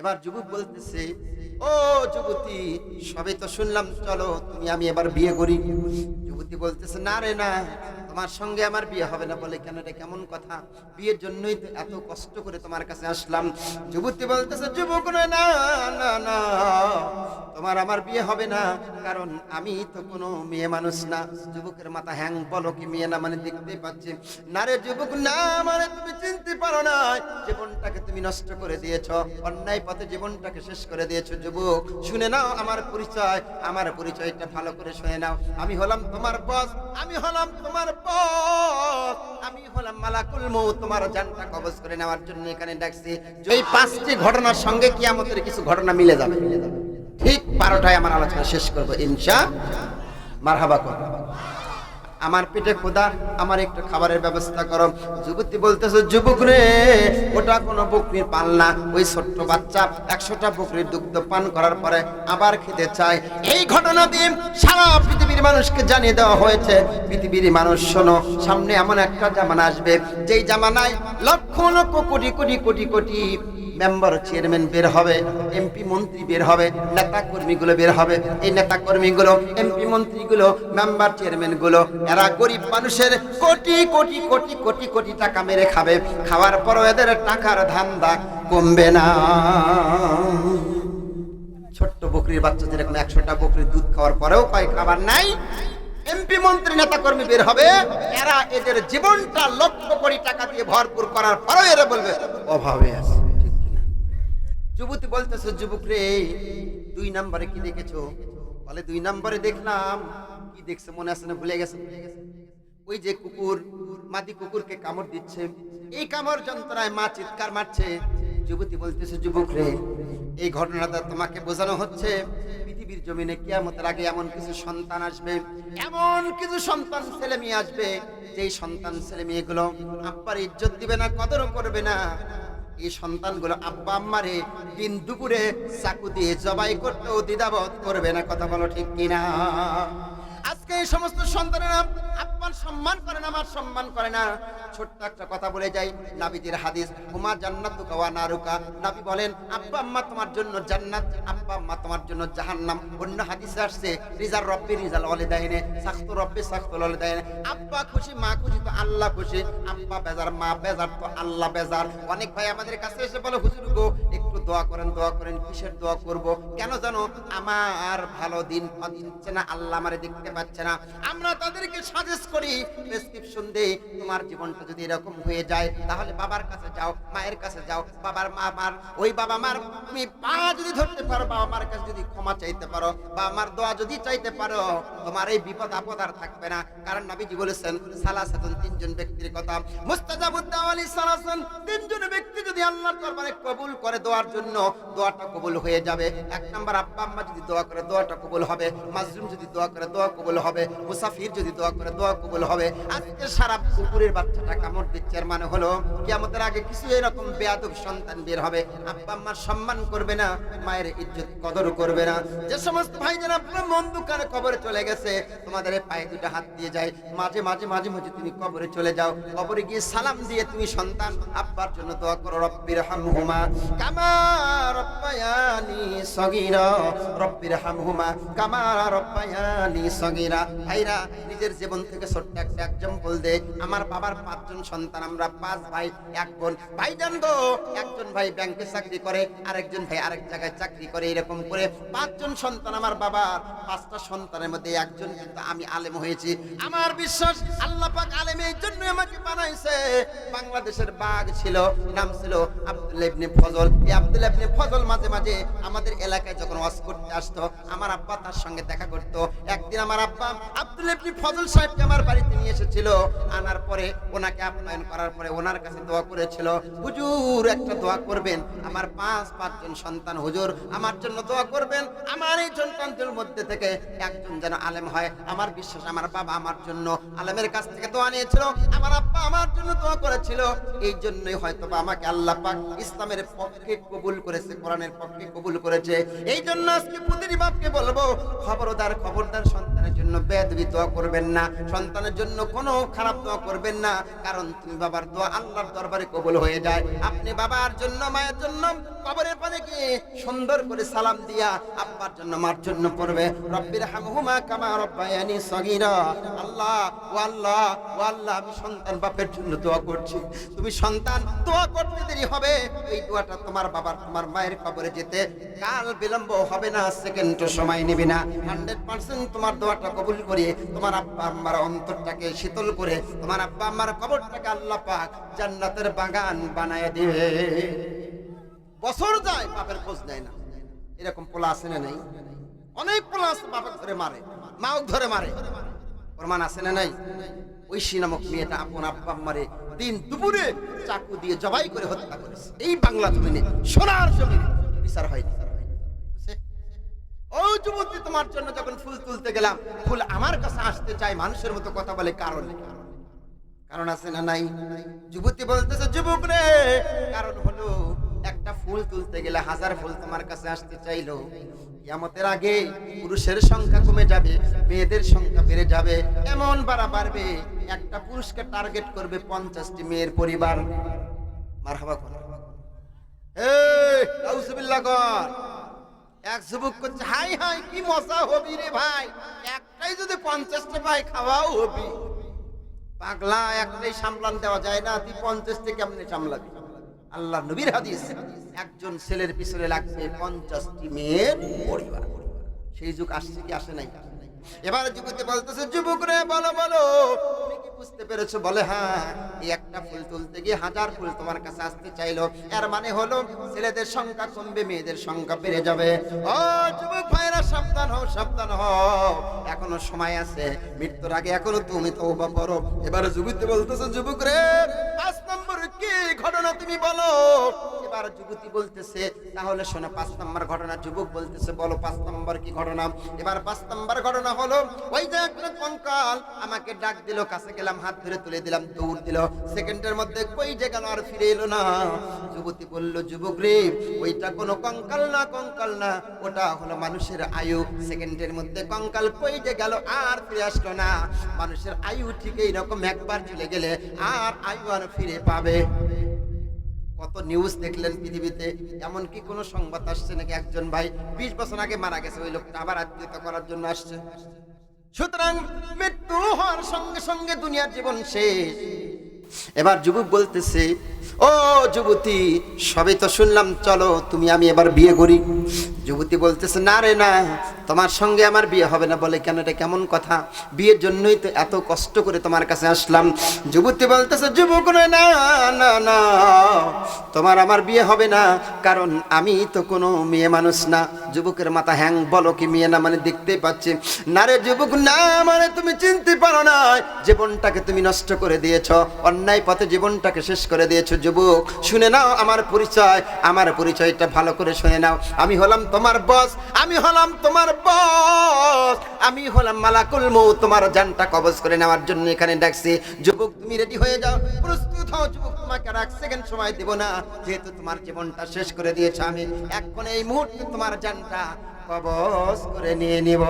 এবার যুবক বলতেছে, ও যুবতী, সবে তো শুনলাম, চলো তুমি আমি এবার বিয়ে করি। যুবতী বলতেছে, না রে না, তোমার সঙ্গে আমার বিয়ে হবে না। বলে, কেন রে, কেমন কথা? বিয়ের জন্যই তো এত কষ্ট করে তোমার কাছে আসলাম। যুবতী বলতেছে, যুবক না না না তোমার আমার বিয়ে হবে না। কারণ আমি তো কোনো মেয়ে মানুষ না। যুবকের মাথা হ্যাং বলো কি মেয়ে না মানে দেখতে পাচ্ছি। না রে যুবক, না মানে তুমি চিনতে পারো না। জীবনটাকে তুমি নষ্ট করে দিয়েছ। অন্যায় পথে জীবনটাকে শেষ করে দিয়েছ যুবক। শুনে নাও আমার পরিচয়। আমার পরিচয়টা ভালো করে শুনে নাও। আমি হলাম তোমার বস আমি হলাম তোমার বস আমি হলাম মালাকুল মৌ তোমার জানটা কবজ করে নেওয়ার জন্য এখানে ডাকছি। এই পাঁচটি ঘটনার সঙ্গে কিয়ামতের কিছু ঘটনা মিলে যাবে মিলে যাবে। ঠিক বারোটায় আমার আলোচনা শেষ করব, ইনশা মারহাবা কর। আমার পেটে খোদা আমার একটু খাবারের ব্যবস্থা করো। যুবতী বলতেছে, যুবক রে, ওটা কোনো বকরির পাল না। ওই ছোট্ট বাচ্চা একশোটা বকরির দুগ্ধ পান করার পরে আবার খেতে চায়। এই ঘটনা দিয়ে সারা পৃথিবীর মানুষকে জানিয়ে দেওয়া হয়েছে। পৃথিবীর মানুষ, শোনো, সামনে এমন একটা জামানা আসবে। যেই জামানায় লক্ষ লক্ষ কোটি কোটি কোটি কোটি মেম্বার, চেয়ারম্যান বের হবে, এমপি মন্ত্রী বের হবে, নেতা কর্মীগুলো বের হবে। এই নেতা কর্মীগুলো, এমপি মন্ত্রীগুলো, মেম্বার চেয়ারম্যানগুলো এরা গরিব মানুষের কোটি কোটি কোটি কোটি কোটি টাকা মেরে খাবে। খাওয়ার পরও এদের টাকার ধান্দা কমবে না। ছোট্ট বকরির বাচ্চা যেরকম একশোটা বকরির দুধ খাওয়ার পরেও কয় খাবার নাই? এমপি মন্ত্রী, নেতা কর্মী বের হবে, এরা এদের জীবনটা লক্ষ কোটি টাকা দিয়ে ভরপুর করার পরেও এরা বলবে, অভাবে আছে? যুবতী বলতেছে যুবক রে দুই নাম্বারে কি দেখেছ? বলে, দুই নম্বরে দেখলাম। কি দেখছে, মনে আছে না, ভুলে গেছে? ওই যে কুকুর, মাদি কুকুরকে কামড় দিচ্ছে। এই কামড় যন্ত্রণায় মা চিৎকার মারছে। যুবতী বলতেছে যুবক রে এই ঘটনাটা তোমাকে বোঝানো হচ্ছে। পৃথিবীর জমিনে কিয়ামতের আগে এমন কিছু সন্তান আসবে, এমন কিছু সন্তান ছেলে মেয়ে আসবে। যেই সন্তান ছেলে মেয়েগুলো আব্বার ইজ্জত দিবে না, কদরও করবে না। এই সন্তানগুলো আব্বা আম্মারে দিন দুপুরে চাকু দিয়ে জবাই করতেও দ্বিধাবোধ করবে না, কথা বলো ঠিক কিনা? আজকে এই সমস্ত সন্তানেরা আব্বার সম্মান করে আমার সম্মান করে না। ছোট্ট একটা কথা বলে যাই, নাবিদের হাদিস, হুমা জান্নাত ওয়া নারুকা? নাবি বলেন, আব্বা, আম্মা তোমার জন্য জান্নাত, আব্বা, আম্মা তোমার জন্য জাহান্নাম। অন্য হাদিসে আসছে, রিজাল রব্বি রিজাল ওয়ালিদাইনে। সাখতু রব্বি সাখতু ওয়ালিদাইনে। আব্বা খুশি, মা খুশি তো আল্লাহ খুশি। আব্বা বেজার, মা বেজার তো আল্লাহ বেজার। অনেক ভাই আমাদের কাছে এসে বলে, হুজুর গো দোয়া করেন দোয়া করেন, কিসের দোয়া করব? কেন জানো, আমার ভালো দিন পাচ্ছে না, আল্লাহ আমারে দেখতে পাচ্ছে না। আমরা তাদেরকে সাজেস্ট করি প্রেসক্রিপশন দেই, তোমার জীবনটা যদি এরকম হয়ে যায়, তাহলে বাবার কাছে যাও, মায়ের কাছে যাও, বাবার মা, মার, ওই বাবা মার তুমি পা যদি ধরতে পারো, বাবা মার কাছে যদি ক্ষমা চাইতে পারো বা আমার দোয়া যদি চাইতে পারো, তোমার এই বিপদ আপদ আর থাকবে না। কারণ নবীজি বলেছেন, সালাসাতুন তিনজন ব্যক্তির কথা। মুস্তাজাবুদ্দাহ আলী সালাসান তিনজন ব্যক্তি যদি আল্লাহর দরবারে কবুল করে দোয়ার জন্য দোয়াটা কবুল হয়ে যাবে। এক নাম্বার আব্বা আম্মা যদি দোয়া করে, দোয়াটা কবুল হবে। মাজলুম যদি দোয়া করে, দোয়া কবুল হবে। মুসাফির যদি দোয়া করে, দোয়া কবুল হবে। আজকে সারা কুকুরের বাচ্চাটা কামড় দিচ্ছে এর মানে হলো, কিয়ামতের আগে কিছু এরকম বেয়াদব সন্তান বের হবে। আব্বা আম্মার সম্মান করবে না, মায়ের ইজ্জত কদর করবে না। যে সমস্ত ভাই যারা আপনার মন দোকানে কবরে চলে গেছে, তোমাদের পায়ে দুটো হাত দিয়ে যায়। মাঝে মাঝে মাঝে মাঝে তুমি কবরে চলে যাও। কবরে গিয়ে সালাম দিয়ে তুমি সন্তান আব্বার জন্য দোয়া করো রব্বির হামহুমা কামা রব্বায়ানি নিজের জীবন থেকে ছোট্ট একটা এক্সাম্পল দে। আমার বাবার পাঁচজন সন্তান, আমরা পাঁচ ভাই, এক বোন। ভাই জান একজন ভাই ব্যাংকে চাকরি করে, আরেকজন ভাই আরেক জায়গায় চাকরি করে, এরকম করে পাঁচজন সন্তান আমার বাবার। পাঁচটা সন্তানের মধ্যে একজন কিন্তু আমি আলেম হয়েছি। আমার বিশ্বাস, আল্লাহ পাক আলেম এই জন্য আমাকে বানাইছে। বাংলাদেশের বাঘ ছিল, নাম ছিল আব্দুল ফজল। এই আব্দুল ফজল মাঝে মাঝে আমাদের এলাকায় যখন ওয়াজ করতে আসতো, আমার আব্বা তার সঙ্গে দেখা করতো। একদিন আমার আব্বা আব্দুল ইবনে ফজল সাহেবকে আমার বাড়িতে নিয়ে এসেছিল। আনার পরে ওনাকে আপ্যায়ন করার পরে ওনার কাছে দোয়া করেছিল, হুজুর, একটা দোয়া করবেন। আমার পাঁচ, পাঁচজন সন্তান, হুজুর, আমার জন্য দোয়া করবেন। আমার এই সন্তানদের মধ্যে থেকে একজন যেন আলেম হয়। আমার বিশ্বাস, আমার বাবা আমার জন্য আলেমের কাছ থেকে দোয়া নিয়েছিল। আমার আব্বা আমার জন্য দোয়া করেছিল। এই জন্যই হয়তো আমাকে আল্লাহ পাক ইসলামের পক্ষে কবুল করেছে, কোরআনের পক্ষে কবুল করেছে। এই জন্য আজকে প্রতিটি বাপকে বলব, খবরদার খবরদার, সন্তানের জন্য বেদবি দোয়া করবেন না, সন্তানের জন্য কোনো খারাপ দোয়া করবেন না, কারণ তুমি বাবার দোয়া আল্লাহর দরবারে কবুল হয়ে যায়। আপনি বাবার জন্য, মায়ের জন্য কবরের পানে গিয়ে সুন্দর করে সালাম দিয়া আব্বার জন্য, মার জন্য পড়বে। রব্বির হামহুমা কামা রব্বায়ানি সগীরা। আল্লাহ, ও আল্লাহ ও আল্লাহ, আমি সন্তান বাপের জন্য দোয়া করছি। তুমি সন্তান, দোয়া করতে দেরি হবে। এই দোয়াটা তোমার বাবার, তোমার মায়ের কবরে যেতে কাল বিলম্ব হবে না সেকেন্ড সময় নেবে না। হান্ড্রেড পার্সেন্ট তোমার দোয়াটা কবুল করে, তোমার আব্বা আম্মার অন্তরটাকে শীতল করে, তোমার আব্বা আম্মার কবরটাকে আল্লাহ পাক জান্নাতের বাগান বানায় দিবে। বছর যায়, বাপের খোঁজ নেয় না। এরকম পোলা আছে না নাই? অনেক পোলা আছে বাপের ধরে মারে, মাও ধরে মারে। প্রমাণ আছে না নাই? ঐশী নামক মেয়েটা আপন আব্বা মারে দিন দুপুরে চাকু দিয়ে জবাই করে হত্যা করেছে। এই বাংলা জমিনে, সোনার জমিনে বিচার হয়নি? ও যুবতী, তোমার জন্য যখন ফুল তুলতে গেলাম, ফুল আমার কাছে আসতে চাই মানুষের মতো কথা বলে, কারণ কারণ আছে না নাই? যুবতী বলতেছে, যুবক রে, কারণ হলো, একটা ফুল তুলতে গেলে হাজার ফুল তোমার কাছে আসতে চাইলো। ইয়ামতের আগে পুরুষের সংখ্যা কমে যাবে, মেয়েদের সংখ্যা বেড়ে যাবে, এমন বাড়া বাড়বে, একটা পুরুষকে টার্গেট করবে পঞ্চাশটি মেয়ের পরিবার। মারহাবা কর। এই কর এক যুবক করছে, হাই হাই, কি মজা হবি রে ভাই? একটাই যদি পঞ্চাশটা পাই খাওয়াও হবি। পাগলা, একটাই সামলান দেওয়া যায় না, তুই পঞ্চাশটা কেমনে সামলাবি? আল্লাহ নবীর হাদিস, একজন ছেলের পিছনে লাগবে পঞ্চাশটি মেয়ের পরিবার। সেই যুগ আসছে কি আসে নাই? এবার যুবতী বলতেছে, যুবক রে, বলো বলো বুঝতে পেরেছ? বলে হ্যাঁ এই একটা ফুল তুলতে গিয়ে হাজার ফুল তোমার কাছে আসতে চাইলো। এর মানে হলো, ছেলেদের সংখ্যা কমবে, মেয়েদের সংখ্যা বেড়ে যাবে। ও, যুবক ভাইরা সাবধান হও সাবধান হও। এখনও সময় আছে, মৃত্যুর আগে এখনও তুমি তো করো। এবারে যুবতী বলতেছে যুবক রে পাঁচ নম্বর কি ঘটনা তুমি বলো? এবার যুবতী বলতেছে, তাহলে শোনো, পাঁচ নম্বর ঘটনা, যুবক বলতেছে, বলো পাঁচ নম্বর কি ঘটনা? এবার পাঁচ নম্বর ঘটনা হলো, ওই যে কঙ্কাল আমাকে ডাক দিল, কাছে গেলাম, হাত ধরে তুলে দিলাম, দৌড় দিল। সেকেন্ডের মধ্যে কই যে গেল, আর ফিরে এলো না। যুবতী বলল, যুবক রে, ওইটা কোনো কঙ্কাল না কঙ্কাল না, ওটা হলো মানুষের আয়ু। সেকেন্ডের মধ্যে কঙ্কাল কই যে গেল, আর ফিরে আসলো না। মানুষের আয়ু ঠিক এইরকম, একবার চলে গেলে আর আয়ু আর ফিরে পাবে। কত নিউজ দেখলেন পৃথিবীতে? এমন কি কোনো সংবাদ আসছে নাকি? একজন ভাই বিশ বছর আগে মারা গেছে, ওই লোকটা আবার আত্মীয়তা করার জন্য আসছে। সুতরাং মৃত্যু হওয়ার সঙ্গে সঙ্গে দুনিয়ার জীবন শেষ। এবার যুবক বলতেছে, ও যুবতী সবে তো শুনলাম, চলো তুমি, আমি এবার বিয়ে করি। যুবতী বলতেছে, না রে, না, তোমার সঙ্গে আমার বিয়ে হবে না। বলে, কেন এটা কেমন কথা? বিয়ের জন্যই তো এত কষ্ট করে তোমার কাছে আসলাম। যুবতী বলতেছে, যুবক রে, না না না, তোমার আমার বিয়ে হবে না, কারণ আমি তো কোনো মেয়ে মানুষ না। যুবকের মাথা হ্যাং, বলো কি মেয়ে না মানে দেখতেই পাচ্ছি। না রে যুবক, না মানে তুমি চিনতে পারো না, জীবনটাকে তুমি নষ্ট করে দিয়েছ অন্যায় পথে জীবনটাকে শেষ করে দিয়েছ, যুবক। শুনে নাও আমার পরিচয়। আমার পরিচয়টা ভালো করে শুনে নাও। আমি হলাম তোমার বস, আমি হলাম তোমার বস। আমি হলাম মালাকুল মৌ তোমার জানটা কবজ করে নেওয়ার জন্য এখানে ডাকছি। যুবক, তুমি রেডি হয়ে যাও? প্রস্তুত হও যুবক, তোমাকে আর এক সেকেন্ড সময় দেব না। যেহেতু তোমার জীবনটা শেষ করে দিয়েছে, আমি এখন এই মুহূর্তে তোমার জানটা কবজ করে নিয়ে নিব।